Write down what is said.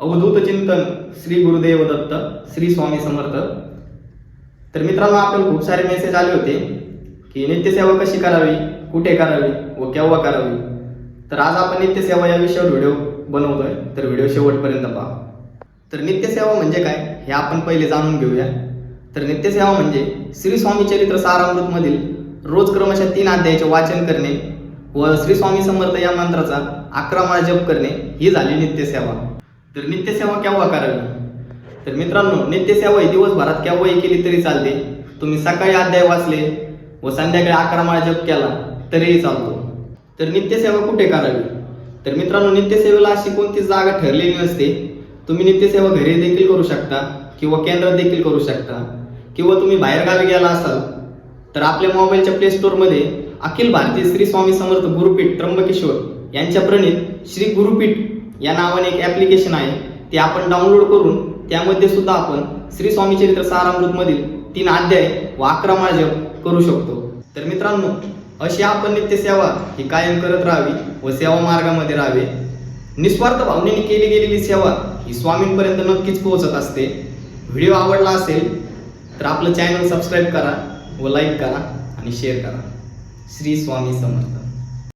अवधूत चिंतन श्री गुरुदेव दत्त श्री स्वामी समर्थ. तर मित्रांनो आपल्याला खूप सारे मेसेज आले होते की नित्यसेवा कशी करावी कुठे करावी व केव्हा करावी. तर आज आपण नित्यसेवा या विषयावर व्हिडिओ बनवतोय. तर व्हिडिओ शेवटपर्यंत पहा. तर नित्यसेवा म्हणजे काय हे आपण पहिले जाणून घेऊया. तर नित्यसेवा म्हणजे श्री स्वामी चरित्र सारामृत मधील रोज क्रमशः तीन अध्यायाचे वाचन करणे व श्री स्वामी समर्थ या मंत्राचा अकरा माळ जप करणे ही झाली नित्यसेवा. तर नित्यसेवा केव्हा करावी तर मित्रांनो नित्यसेवा ही दिवसभरात केव्हाही केली तरी चालते. तुम्ही सकाळी अध्याय वाचले व संध्याकाळी अकरा माळा जप केला तरीही चालतो. तर नित्यसेवा कुठे करावी तर मित्रांनो नित्यसेवेला अशी कोणती जागा ठरलेली नसते. तुम्ही नित्यसेवा घरी देखील करू शकता किंवा केंद्रात देखील करू शकता किंवा तुम्ही बाहेरगावी गेला असाल तर आपल्या मोबाईलच्या प्ले स्टोअरमध्ये अखिल भारतीय श्री स्वामी समर्थ गुरुपीठ त्र्यंबकेश्वर यांच्या प्रणित श्री गुरुपीठ या नावाने एक ॲप्लिकेशन आहे. ते आपण डाउनलोड करून त्यामध्ये सुद्धा आपण श्री स्वामी चरित्र सारामृत मधील तीन अध्याय व अकरा माळ करू शकतो. तर मित्रांनो अशी आपण नित्य सेवा ही कायम करत राहावी व सेवा मार्गामध्ये राहावे. निस्वार्थ भावनेने केली गेलेली सेवा ही स्वामींपर्यंत नक्कीच पोहोचत असते. व्हिडिओ आवडला असेल तर आपलं चॅनल सबस्क्राईब करा व लाईक करा आणि शेअर करा. श्री स्वामी समर्थ.